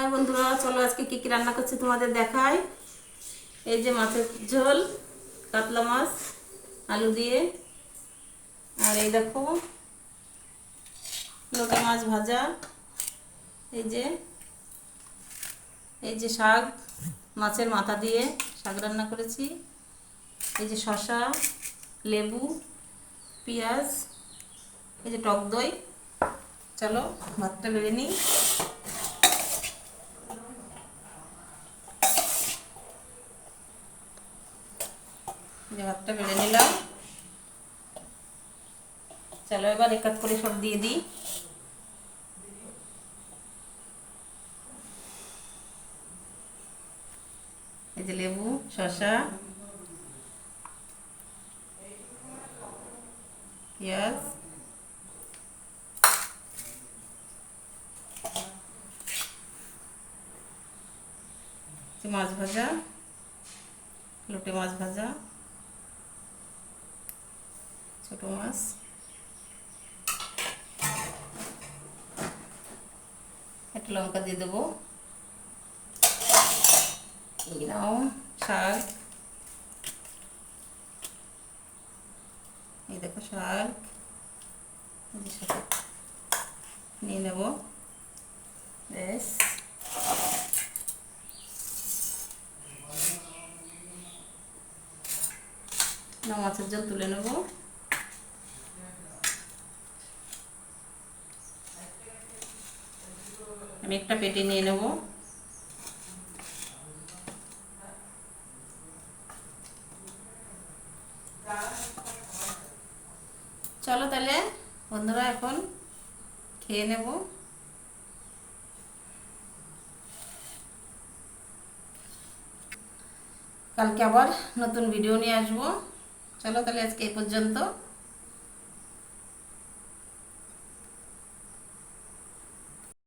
High বন্ধুরা? চলো আজকে কী কী রান্না করছি তোমাদের দেখাই। এই যে মাছের ঝোল, কাতলা মাছ, আলু দিয়ে। আর এই দেখো লোটা মাছ ভাজা। এই যে এই যে শাক, মাছের মাথা দিয়ে শাক রান্না করেছি। এই যে শশা লেবু, পেঁয়াজ, এই যে টক দই। চলো, ভাতটা বেড়ে নিই। যে ভাতটা বেড়ে নিলাম। চলো, এবার এক করে সব দিয়ে দিই। এই যে লেবু, শসা, পেঁয়াজ। মাছ ভাজা, লোটে মাছ ভাজা। ছোট মাছ একটা লঙ্কা দিয়ে দেবো নাও শাক এই দেখো শাক নিয়ে নেব বেশ মাছের জল তুলে নেব একটা পেটে নিয়ে নেব। চলো তাহলে, বন্ধুরা এখন খেয়ে নেব। কালকে আবার নতুন ভিডিও নিয়ে আসব। চলো তাহলে আজকে এই পর্যন্ত।